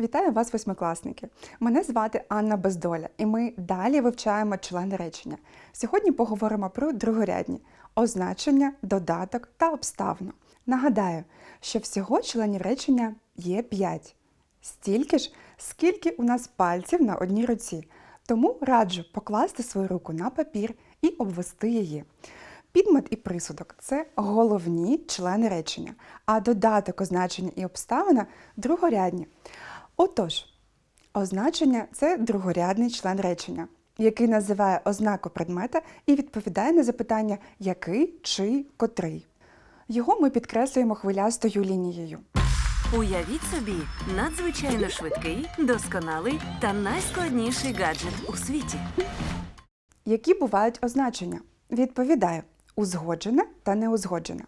Вітаю вас, восьмикласники! Мене звати Анна Бездоля, і ми далі вивчаємо члени речення. Сьогодні поговоримо про другорядні означення, додаток та обставину. Нагадаю, що всього членів речення є 5. Стільки ж, скільки у нас пальців на одній руці. Тому раджу покласти свою руку на папір і обвести її. Підмет і присудок це головні члени речення, а додаток, означення і обставина другорядні. Отож, означення це другорядний член речення, який називає ознаку предмета і відповідає на запитання який, чий, котрий. Його ми підкреслюємо хвилястою лінією. Уявіть собі надзвичайно швидкий, досконалий та найскладніший гаджет у світі. Які бувають означення? Відповідаю: узгоджене та неузгоджене.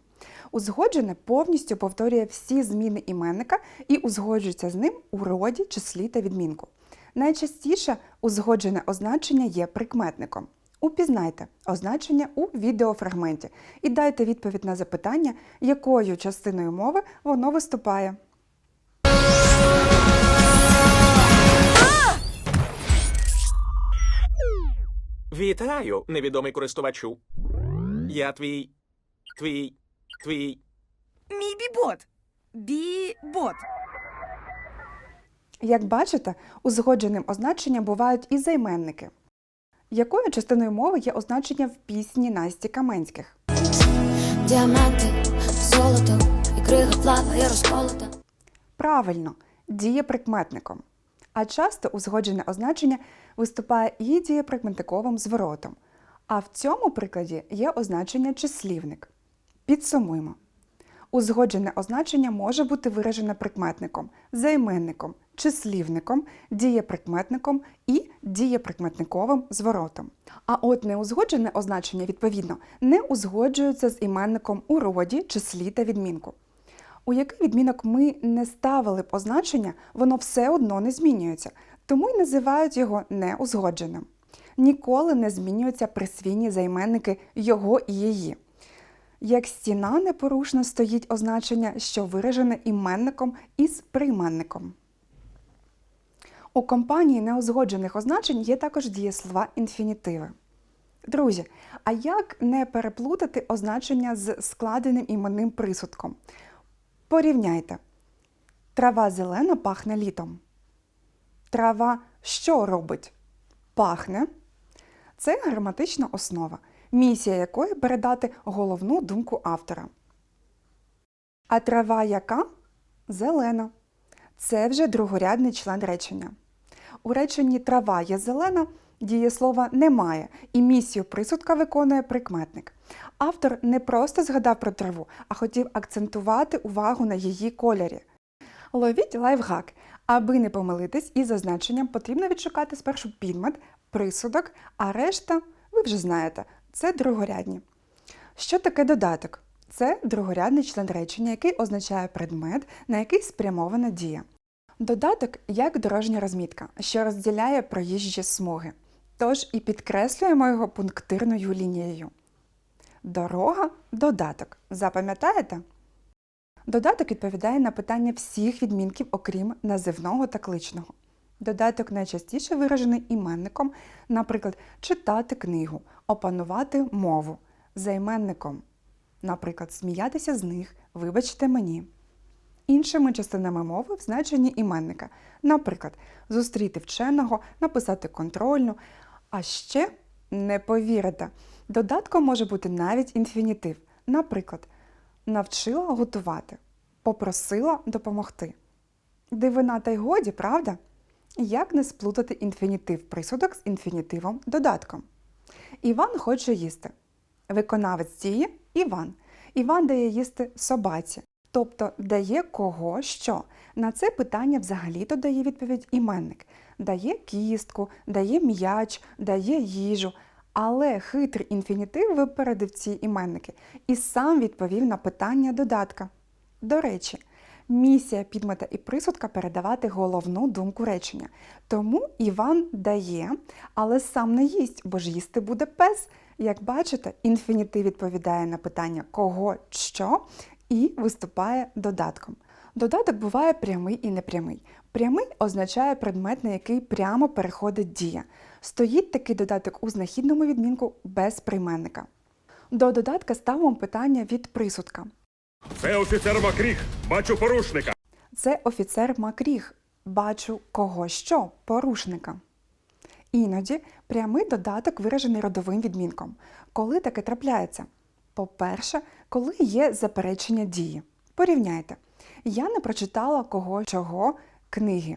Узгоджене повністю повторює всі зміни іменника і узгоджується з ним у роді, числі та відмінку. Найчастіше узгоджене означення є прикметником. Упізнайте означення у відеофрагменті і дайте відповідь на запитання, якою частиною мови воно виступає. Вітаю, невідомий користувачу. Я твій. твій. Твій. Мій бібот. Бібот. Як бачите, узгодженим означенням бувають і займенники. Якою частиною мови є означення в пісні Насті Каменських? Діаманти, золото, і крига плаває розколота. Правильно, дієприкметником. А часто узгоджене означення виступає і дієприкметниковим зворотом. А в цьому прикладі є означення числівник. Підсумуємо. Узгоджене означення може бути виражене прикметником, займенником, числівником, дієприкметником і дієприкметниковим зворотом. А от неузгоджене означення, відповідно, не узгоджується з іменником у роді, числі та відмінку. У який відмінок ми не ставили б означення, воно все одно не змінюється, тому й називають його неузгодженим. Ніколи не змінюються присвійні займенники його і її. Як стіна непорушно стоїть означення, що виражене іменником із прийменником. У компанії неузгоджених означень є також дієслова інфінітиви. Друзі, а як не переплутати означення з складеним іменним присудком? Порівняйте. Трава зелена пахне літом. Трава що робить? Пахне. Це граматична основа, місія якої передати головну думку автора. А трава яка? Зелена. Це вже другорядний член речення. У реченні трава є зелена, дієслова немає, і місію присудка виконує прикметник. Автор не просто згадав про траву, а хотів акцентувати увагу на її кольорі. Ловіть лайфхак. Аби не помилитись із зазначенням, потрібно відшукати спершу підмет, присудок, а решта, ви вже знаєте, це другорядні. Що таке додаток? Це другорядний член речення, який означає предмет, на який спрямована дія. Додаток як дорожня розмітка, що розділяє проїжджі смуги. Тож і підкреслюємо його пунктирною лінією. Дорога додаток. Запам'ятаєте? Додаток відповідає на питання всіх відмінків, окрім називного та кличного. Додаток найчастіше виражений іменником, наприклад, читати книгу, опанувати мову, займенником, наприклад, сміятися з них, вибачте мені. Іншими частинами мови в значенні іменника, наприклад, зустріти вченого, написати контрольну. А ще не повірите, додатком може бути навіть інфінітив, наприклад, навчила готувати, попросила допомогти. Дивина та й годі, правда? Як не сплутати інфінітив присудок з інфінітивом додатком? Іван хоче їсти. Виконавець дії Іван. Іван дає їсти собаці, тобто дає кого що. На це питання взагалі-то дає відповідь іменник. Дає кістку, дає м'яч, дає їжу. Але хитрий інфінітив випередив ці іменники і сам відповів на питання додатка. До речі, місія підмета і присудка передавати головну думку речення. Тому Іван дає, але сам не їсть, бо ж їсти буде пес. Як бачите, інфінітив відповідає на питання кого що і виступає додатком. Додаток буває прямий і непрямий. Прямий означає предмет, на який прямо переходить дія. Стоїть такий додаток у знахідному відмінку без прийменника. До додатка ставимо питання від присудка. Це офіцер Макріг. Бачу порушника. Це офіцер Макріг. Бачу кого що порушника. Іноді прямий додаток виражений родовим відмінком. Коли таке трапляється? По-перше, коли є заперечення дії. Порівняйте. Я не прочитала кого чого книги.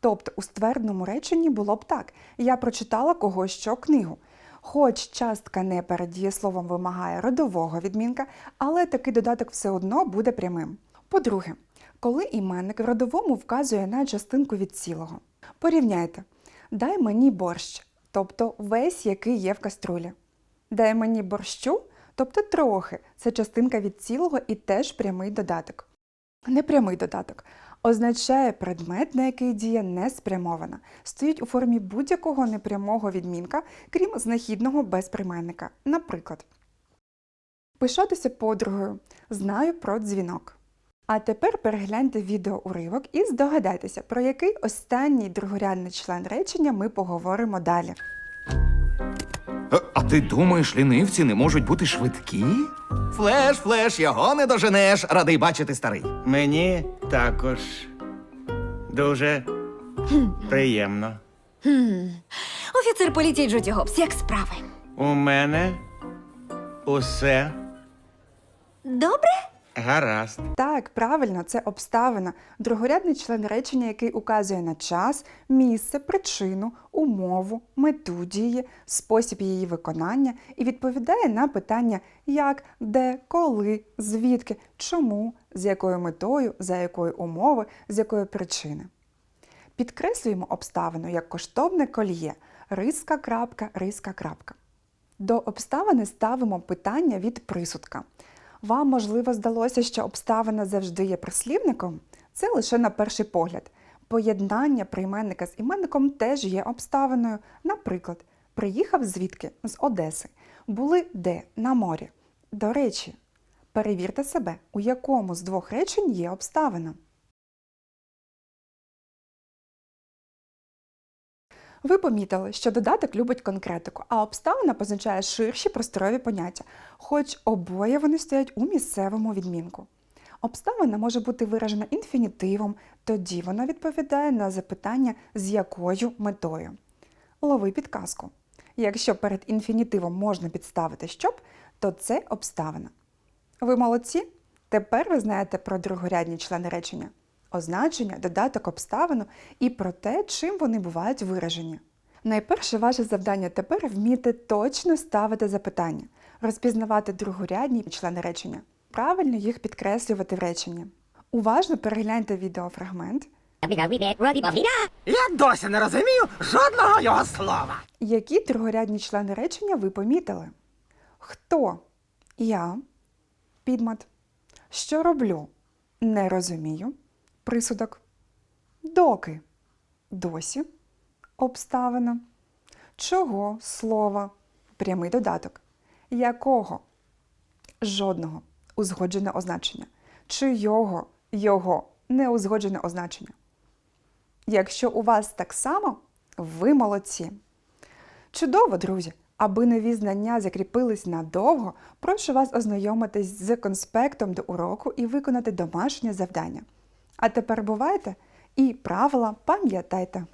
Тобто у ствердному реченні було б так: я прочитала кого що книгу. Хоч частка не перед дієсловом вимагає родового відмінка, але такий додаток все одно буде прямим. По-друге, коли іменник в родовому вказує на частинку від цілого. Порівняйте: дай мені борщ, тобто весь, який є в каструлі. Дай мені борщу, тобто трохи, це частинка від цілого і теж прямий додаток. Непрямий додаток означає предмет, на який дія не спрямована, стоїть у формі будь-якого непрямого відмінка, крім знахідного безприйменника. Наприклад, пишатися подругою, знаю про дзвінок. А тепер перегляньте відеоуривок і здогадайтеся, про який останній другорядний член речення ми поговоримо далі. Ти думаєш, лінивці не можуть бути швидкі? Флеш, флеш, його не доженеш. Радий бачити старий. Мені також дуже приємно. Офіцер поліції Джуді Гобс, як справи? У мене усе Добре? Гаразд. Так, правильно, це обставина, другорядний член речення, який указує на час, місце, причину, умову, мету дії, спосіб її виконання і відповідає на питання як, де, коли, звідки, чому, з якою метою, за якої умови, з якої причини. Підкреслюємо обставину як коштовне кольє риска крапка, риска крапка. До обставини ставимо питання від присудка. Вам, можливо, здалося, що обставина завжди є прислівником? Це лише на перший погляд. Поєднання прийменника з іменником теж є обставиною. Наприклад, приїхав звідки? З Одеси. Були де? На морі. До речі, перевірте себе, у якому з двох речень є обставина. Ви помітили, що додаток любить конкретику, а обставина позначає ширші просторові поняття, хоч обоє вони стоять у місцевому відмінку. Обставина може бути виражена інфінітивом, тоді вона відповідає на запитання, з якою метою. Лови підказку. Якщо перед інфінітивом можна підставити щоб, то це обставина. Ви молодці? Тепер ви знаєте про другорядні члени речення, означення, додаток обставину і про те, чим вони бувають виражені. Найперше ваше завдання тепер вміти точно ставити запитання, розпізнавати другорядні члени речення, правильно їх підкреслювати в реченні. Уважно перегляньте відеофрагмент, Я досі не розумію жодного його слова. які другорядні члени речення ви помітили. Хто? Я. Підмет. Що роблю? Не розумію. Присудок. Доки. Досі. Обставина. Чого слова. Прямий додаток. Якого? Жодного. Узгоджене означення. Чийого? Його. Неузгоджене означення. Якщо у вас так само, ви молодці. Чудово, друзі! Аби нові знання закріпились надовго, прошу вас ознайомитись з конспектом до уроку і виконати домашнє завдання. А тепер бувайте і правила пам'ятайте.